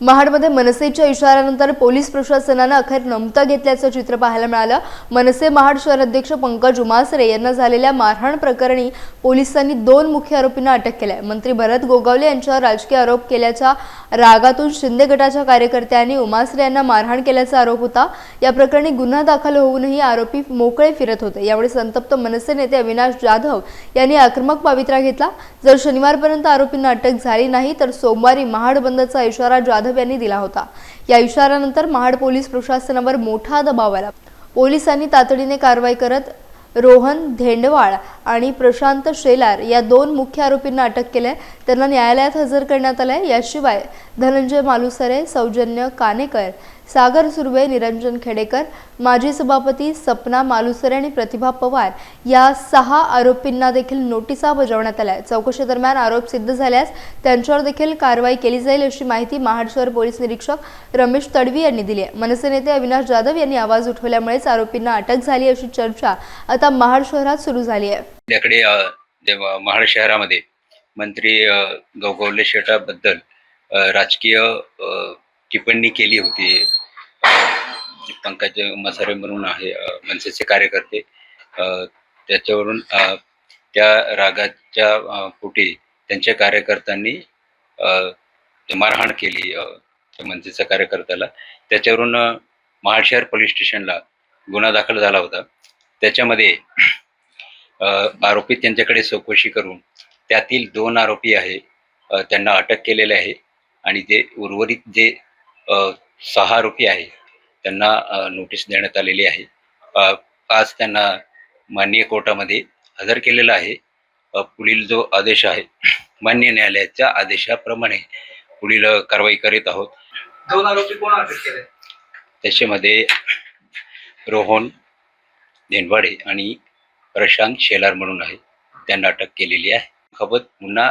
महाडमध्ये मनसेच्या इशाऱ्यानंतर पोलीस प्रशासनानं अखेर नमतं घेतल्याचं चित्र पाहायला मिळालं. मनसे महाड शहर अध्यक्ष पंकज उमासरे यांना झालेल्या मारहाण प्रकरणी पोलिसांनी दोन मुख्य आरोपींना अटक केल्या मंत्री भरत गोगावले यांच्यावर राजकीय आरोप केल्याच्या रागातून शिंदे गटाच्या कार्यकर्त्यांनी उमासरे यांना मारहाण केल्याचा आरोप होता. या प्रकरणी गुन्हा दाखल होऊनही आरोपी मोकळे फिरत होते. यामुळे संतप्त मनसे नेते अविनाश जाधव यांनी आक्रमक पावित्रा घेतला. जर शनिवारपर्यंत आरोपींना अटक झाली नाही तर सोमवारी महाड बंदचा इशारा जाधव यांनी दिला होता. या इशाऱ्यानंतर महाड पोलीस प्रशासनावर मोठा दबाव आला. पोलिसांनी तातडीने कारवाई करत रोहन धेंडवाळ आणि प्रशांत शेलार या दोन मुख्य आरोपींना अटक केलंय त्यांना न्यायालयात हजर करण्यात आलंय. याशिवाय धनंजय मालुसरे सौजन्य कानेकर सागर सुर्वे निरंजन खेडेकर माजी सभापती सपना मालुसरे आणि प्रतिभा पवार या सहा आरोपींना देखील नोटिसा बजावण्यात आल्या. चौकशी चौकशीदरम्यान आरोप सिद्ध झाल्यास त्यांच्यावर देखील कारवाई केली जाईल अशी माहिती महाड शहर पोलीस निरीक्षक रमेश तडवी यांनी दिली आहे. मनसे नेते अविनाश जाधव यांनी आवाज उठवल्यामुळेच आरोपींना अटक झाली अशी चर्चा आता महाड शहरात सुरू झाली आहे. महाड शहरामध्ये मंत्री गौगवले गोगवले शेटाबद्दल राजकीय टिप्पणी केली होती. पंकज मसारे म्हणून आहे मनसेचे कार्यकर्ते. त्याच्यावरून त्या रागाच्या पोटी त्यांच्या कार्यकर्त्यांनी मारहाण केली त्या मनसेच्या कार्यकर्त्याला. त्याच्यावरून महाड शहर पोलीस स्टेशनला गुन्हा दाखल झाला होता. त्याच्यामध्ये आरोपी त्यांच्याकडे चौकशी करून त्यातील दोन आरोपी आहे त्यांना अटक केलेले आहे. आणि जे उर्वरित जे सहा आरोपी आहे. त्यांना नोटीस देण्यात आलेली आहे. आज त्यांना माननीय कोर्टामध्ये हजर केलेला आहे. पुढील जो आदेश आहे मान्य न्यायालयाच्या आदेशाप्रमाणे पुढील कारवाई करीत आहोत. दोन आरोपी कोण अटक केले? त्याच्यामध्ये रोहन धेंडवाडे आणि प्रशांत शेलार म्हणून आहे. त्यांना अटक केलेली आहे. खबत पुन्हा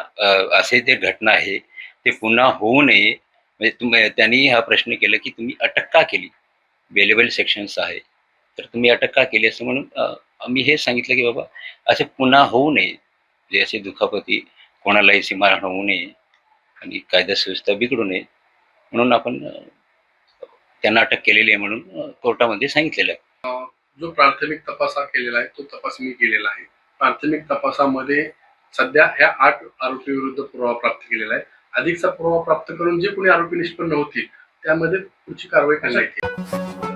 असे जे घटना आहे ते पुन्हा होऊ नये म्हणजे तुम्ही त्यांनी हा प्रश्न केला की तुम्ही अटक का केली. बेलेबल सेक्शन्स आहे. तर तुम्ही अटक का केली असं म्हणून मी आम्ही हे सांगितलं की बाबा असे पुन्हा होऊ नये. जे असे दुखापती कोणालाही सीमारण होऊ नये आणि कायदा सुव्यवस्था बिघडू नये म्हणून आपण त्यांना अटक केलेली आहे म्हणून कोर्टामध्ये सांगितलेलं आहे. जो प्राथमिक तपास हा केलेला आहे तो तपास मी केलेला आहे. प्राथमिक तपासामध्ये सध्या ह्या आठ आरोपी विरुद्ध पुरावा प्राप्त केलेला आहे. अधिकचा पुरावा प्राप्त करून जे कोणी आरोपी निष्पन्न होतील त्यामध्ये पुढची कारवाई करण्यात येईल.